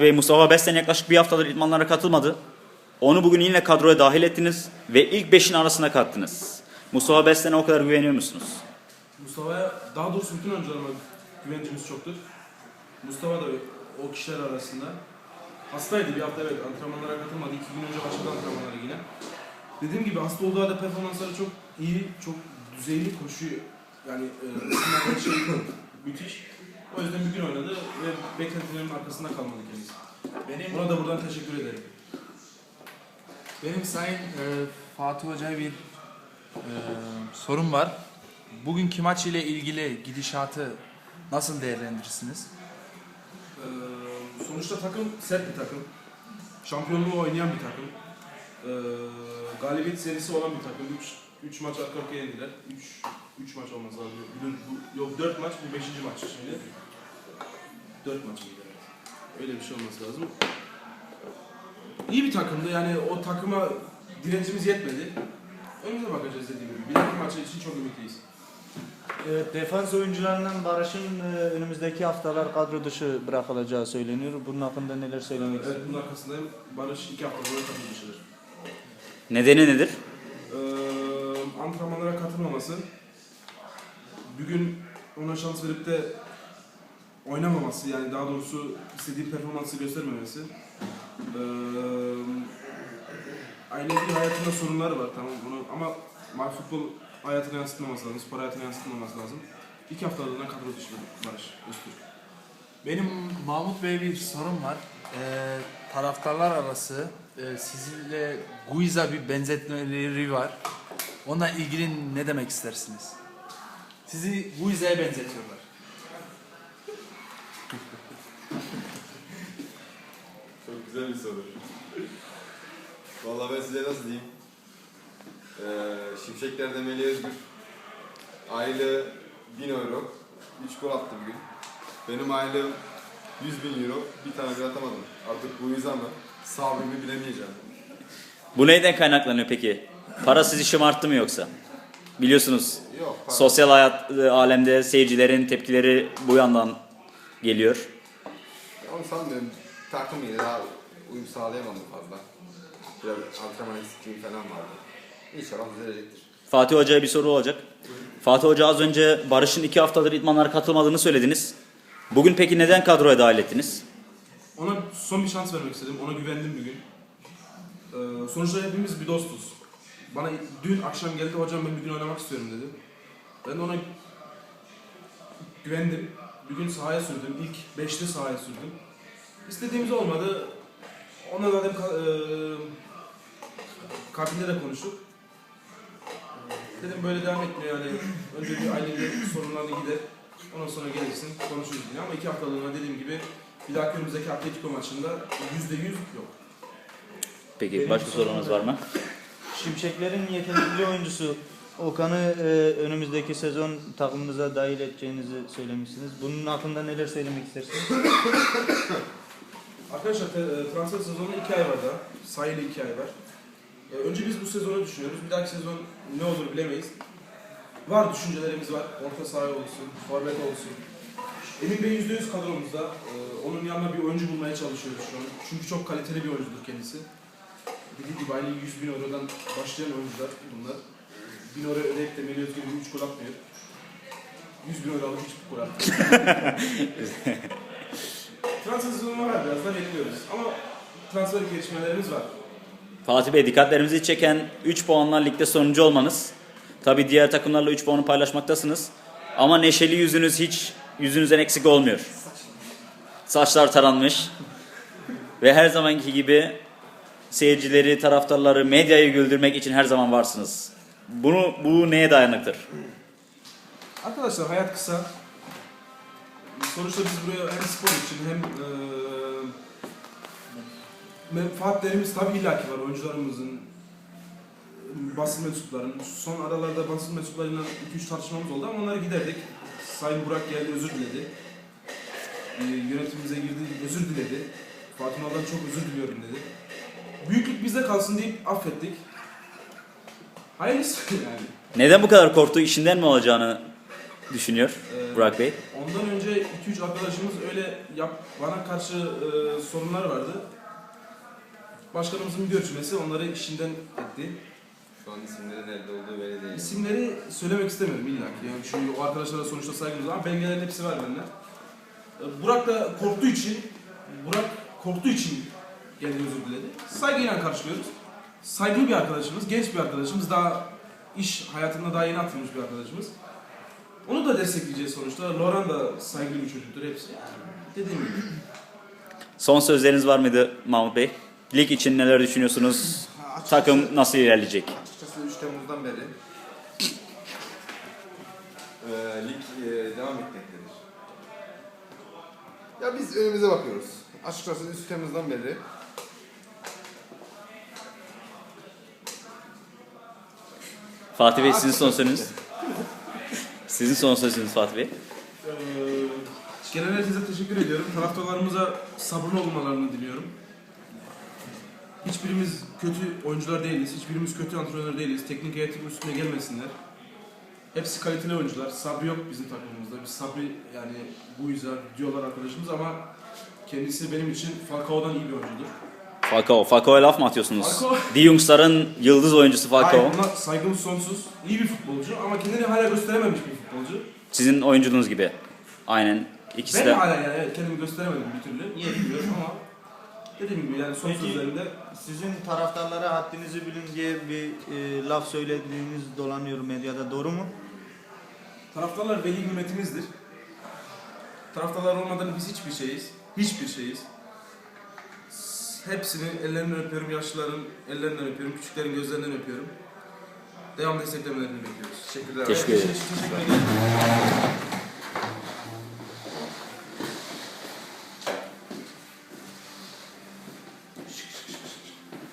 Bey Mustafa Beslen yaklaşık bir haftadır idmanlara katılmadı. Onu bugün yine kadroya dahil ettiniz ve ilk beşin arasına kattınız. Mustafa Beslen'e o kadar güveniyor musunuz? Mustafa'ya daha doğrusu bütün oyuncularıma güvencimiz çoktur. Mustafa da o kişiler arasında. Hastaydı bir hafta evet antrenmanlara katılmadı. İki gün önce başladı antrenmanlara yine. Dediğim gibi hasta olduğu halde performansları çok iyi, çok düzeyli koşuyor. Yani e, müthiş. O yüzden bir gün oynadı ve beklentilerimin arkasında kalmadı kendisi. Benim Ona da buradan teşekkür ederim. benim Sayın e, Fatih Hoca'ya bir e, sorum var. Bugünkü maç ile ilgili gidişatı nasıl değerlendirirsiniz? Ee, sonuçta takım sert bir takım. Şampiyonluğu oynayan bir takım. Ee, galibiyet serisi olan bir takım. 3 maç arka arkaya yendiler. 3 3 maç olmaz lazım. Bugün bu, yok 4 maç, bu 5. maç şimdi. 4 maç mıydı evet. Öyle bir şey olması lazım. İyi bir takımdı yani o takıma direncimiz yetmedi. Önümüze bakacağız dediğim gibi. Bir dahaki maçı için çok ümitliyiz. Evet, defans oyuncularından Barış'ın e, önümüzdeki haftalar kadro dışı bırakılacağı söyleniyor. Bunun hakkında neler söylemek Evet istiyorsunuz? bunun arkasındayım. Barış 2 hafta sonra takım dışıdır. Nedeni nedir? Ee, antrenmanlara katılmaması, bugün ona şans verip de oynamaması yani daha doğrusu istediği performansı göstermemesi. Ee, ailevi hayatında sorunları var tamam bunu ama mal futbol hayatına yansıtmaması lazım, spor hayatına yansıtmaması lazım. İki haftalığına kadro dışı Barış Öztürk. Benim Mahmut Bey bir sorum var. E, taraftarlar arası e, sizinle Guiza bir benzetmeleri var. Onunla ilgili ne demek istersiniz? Sizi Guiza'ya benzetiyorlar. Güzel bir soru. Vallahi ben size nasıl diyeyim? Ee, Şimşekler'de Melih Özgür. Aile 1000 euro. 3 gol attı bugün. Benim ailem 100 bin euro. Bir tane bile atamadım. Artık bu yüzden mi? Sabrımı bilemeyeceğim. Bu neyden kaynaklanıyor peki? Para sizi şımarttı mı yoksa? Biliyorsunuz Yok. para- sosyal hayat e, alemde seyircilerin tepkileri bu yandan geliyor. Onu sanmıyorum. Takım yine daha uyum sağlayamadım fazla. Biraz antrenman eksikliği falan vardı. İnşallah düzelecektir. Fatih Hoca'ya bir soru olacak. Fatih Hoca az önce Barış'ın iki haftadır idmanlara katılmadığını söylediniz. Bugün peki neden kadroya dahil ettiniz? Ona son bir şans vermek istedim. Ona güvendim bugün. Ee, sonuçta hepimiz bir dostuz. Bana dün akşam geldi hocam ben bugün oynamak istiyorum dedi. Ben de ona güvendim. Bugün sahaya sürdüm. İlk beşli sahaya sürdüm. İstediğimiz olmadı. Ona zaten e, kabinde de konuştuk. Dedim böyle devam etmiyor yani. Önce bir aileyle sorunlarını gider. Ondan sonra gelirsin konuşuruz yine ama iki haftalığına dediğim gibi bir dahaki önümüzdeki Atletico maçında yüzde yüz yok. Peki Benim başka sorunuz var mı? Şimşeklerin yetenekli oyuncusu Okan'ı e, önümüzdeki sezon takımınıza dahil edeceğinizi söylemişsiniz. Bunun hakkında neler söylemek istersiniz? Arkadaşlar e, transfer sezonuna iki ay var daha. Sayılı iki ay var. E, önce biz bu sezonu düşünüyoruz. Bir dahaki sezon ne olur bilemeyiz. Var düşüncelerimiz var. Orta saha olsun, forvet olsun. Emin Bey yüzde yüz kadromuzda. E, onun yanına bir oyuncu bulmaya çalışıyoruz şu an. Çünkü çok kaliteli bir oyuncudur kendisi. Dediğim gibi aynı 100 bin eurodan başlayan oyuncular bunlar. 1000 euro ödeyip de Melih Özgür 3 gol atmıyor. 100 bin euro alıp hiç gol atmıyor. transfer sezonu var birazdan bekliyoruz. Ama transfer gelişmelerimiz var. Fatih Bey dikkatlerimizi çeken 3 puanla ligde sonuncu olmanız. Tabi diğer takımlarla 3 puanı paylaşmaktasınız. Ama neşeli yüzünüz hiç yüzünüzden eksik olmuyor. Saçlar taranmış. Ve her zamanki gibi seyircileri, taraftarları, medyayı güldürmek için her zaman varsınız. Bunu bu neye dayanıktır? Arkadaşlar hayat kısa. Sonuçta biz buraya hem spor için hem eee menfaatlerimiz tabii illaki var oyuncularımızın basın mensuplarının. Son aralarda basın mensuplarıyla 2-3 tartışmamız oldu ama onları giderdik. Sayın Burak geldi özür diledi. Eee, yönetimimize girdi özür diledi. Fatih Al'dan çok özür diliyorum dedi. Büyüklük bizde kalsın deyip affettik. Hayırlısı yani. Neden bu kadar korktu? İşinden mi olacağını düşünüyor Ee, Burak Bey? Ondan önce 2-3 arkadaşımız öyle yap, bana karşı e, sorunlar vardı. Başkanımızın bir görüşmesi onları işinden etti. Şu an isimleri nerede olduğu belli değil. İsimleri söylemek istemiyorum illa ki. Yani çünkü o arkadaşlara sonuçta saygımız var ama belgelerin hepsi var bende. Ee, Burak da korktuğu için, Burak korktuğu için geldi özür diledi. Saygıyla karşılıyoruz. Saygılı bir arkadaşımız, genç bir arkadaşımız, daha iş hayatında daha yeni atılmış bir arkadaşımız. Onu da destekleyeceğiz sonuçta. Loran da saygılı bir çocuktur hepsi. Yani dediğim gibi. Son sözleriniz var mıydı Mahmut Bey? Lig için neler düşünüyorsunuz? Takım nasıl ilerleyecek? Açıkçası 3 Temmuz'dan beri e, lig e, devam etmektedir. Ya biz önümüze bakıyoruz. Açıkçası 3 Temmuz'dan beri Fatih Bey sizin son sözünüz. Sizin son sözünüz Fatih Bey. Ee, genel herkese teşekkür ediyorum. Taraftarlarımıza sabırlı olmalarını diliyorum. Hiçbirimiz kötü oyuncular değiliz. Hiçbirimiz kötü antrenör değiliz. Teknik heyetin üstüne gelmesinler. Hepsi kaliteli oyuncular. Sabri yok bizim takımımızda. Biz Sabri yani bu yüzden diyorlar arkadaşımız ama kendisi benim için Falcao'dan iyi bir oyuncudur. Falcao. Falcao'ya laf mı atıyorsunuz? Falcao- Diyungstar'ın yıldız oyuncusu Hayır, Falcao. ona saygımız sonsuz. İyi bir futbolcu ama kendini hala gösterememiş bir futbolcu. Sizin oyuncunuz gibi. Aynen. İkisi Ben de. hala yani evet, kendimi gösteremedim bir türlü. Niye bilmiyorum ama dediğim gibi yani son Peki- sözlerimde Sizin taraftarlara haddinizi bilin diye bir e, laf söylediğiniz dolanıyor medyada doğru mu? Taraftarlar veli nimetimizdir. Taraftarlar olmadan biz hiçbir şeyiz. Hiçbir şeyiz. Hepsini ellerinden öpüyorum, yaşlıların ellerinden öpüyorum, küçüklerin gözlerinden öpüyorum. Devam desteklemelerini bekliyoruz. Teşekkürler. Teşekkür ederim. Teşekkür ederim.